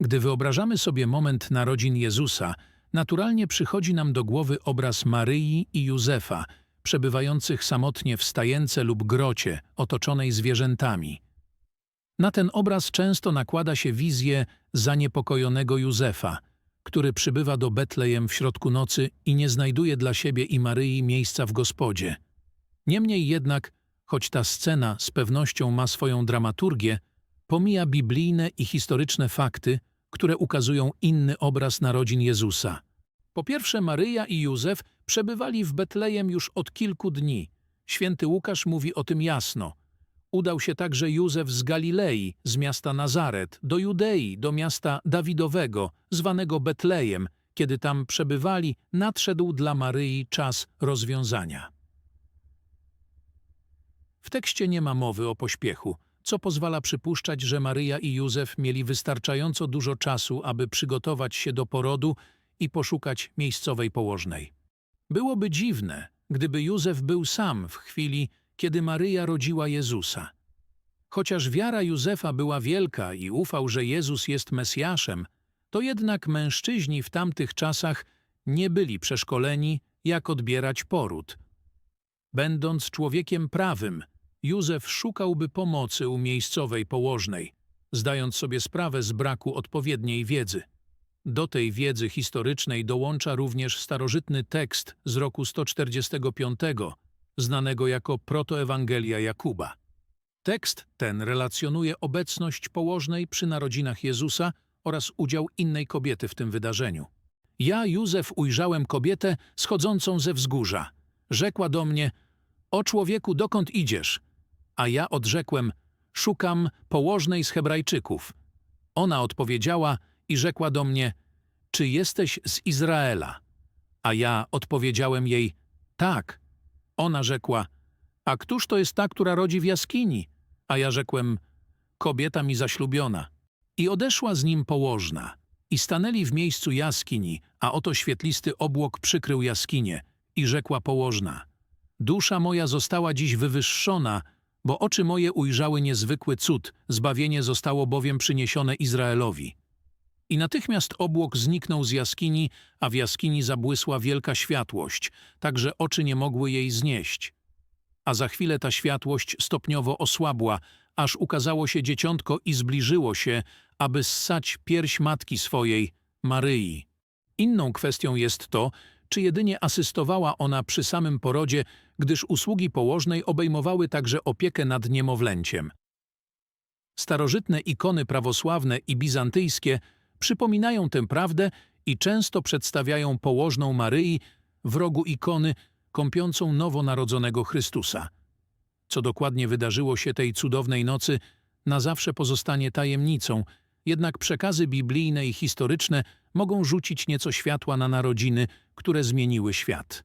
Gdy wyobrażamy sobie moment narodzin Jezusa, naturalnie przychodzi nam do głowy obraz Maryi i Józefa, przebywających samotnie w stajence lub grocie, otoczonej zwierzętami. Na ten obraz często nakłada się wizję zaniepokojonego Józefa, który przybywa do Betlejem w środku nocy i nie znajduje dla siebie i Maryi miejsca w gospodzie. Niemniej jednak, choć ta scena z pewnością ma swoją dramaturgię, pomija biblijne i historyczne fakty, które ukazują inny obraz narodzin Jezusa. Po pierwsze, Maryja i Józef przebywali w Betlejem już od kilku dni. Święty Łukasz mówi o tym jasno. Udał się także Józef z Galilei, z miasta Nazaret, do Judei, do miasta Dawidowego, zwanego Betlejem. Kiedy tam przebywali, nadszedł dla Maryi czas rozwiązania. W tekście nie ma mowy o pośpiechu, co pozwala przypuszczać, że Maryja i Józef mieli wystarczająco dużo czasu, aby przygotować się do porodu i poszukać miejscowej położnej. Byłoby dziwne, gdyby Józef był sam w chwili, kiedy Maryja rodziła Jezusa. Chociaż wiara Józefa była wielka i ufał, że Jezus jest Mesjaszem, to jednak mężczyźni w tamtych czasach nie byli przeszkoleni, jak odbierać poród. Będąc człowiekiem prawym, Józef szukałby pomocy u miejscowej położnej, zdając sobie sprawę z braku odpowiedniej wiedzy. Do tej wiedzy historycznej dołącza również starożytny tekst z roku 145, znanego jako Protoewangelia Jakuba. Tekst ten relacjonuje obecność położnej przy narodzinach Jezusa oraz udział innej kobiety w tym wydarzeniu. Ja, Józef, ujrzałem kobietę schodzącą ze wzgórza. Rzekła do mnie, o człowieku, dokąd idziesz? A ja odrzekłem, szukam położnej z Hebrajczyków. Ona odpowiedziała i rzekła do mnie, czy jesteś z Izraela? A ja odpowiedziałem jej, tak. Ona rzekła, a któż to jest ta, która rodzi w jaskini? A ja rzekłem, kobieta mi zaślubiona. I odeszła z nim położna. I stanęli w miejscu jaskini, a oto świetlisty obłok przykrył jaskinię. I rzekła położna, dusza moja została dziś wywyższona, bo oczy moje ujrzały niezwykły cud, zbawienie zostało bowiem przyniesione Izraelowi. I natychmiast obłok zniknął z jaskini, a w jaskini zabłysła wielka światłość, tak że oczy nie mogły jej znieść. A za chwilę ta światłość stopniowo osłabła, aż ukazało się dzieciątko i zbliżyło się, aby ssać pierś matki swojej, Maryi. Inną kwestią jest to, czy jedynie asystowała ona przy samym porodzie, gdyż usługi położnej obejmowały także opiekę nad niemowlęciem. Starożytne ikony prawosławne i bizantyjskie przypominają tę prawdę i często przedstawiają położną Maryi w rogu ikony kąpiącą nowonarodzonego Chrystusa. Co dokładnie wydarzyło się tej cudownej nocy, na zawsze pozostanie tajemnicą, jednak przekazy biblijne i historyczne mogą rzucić nieco światła na narodziny, które zmieniły świat.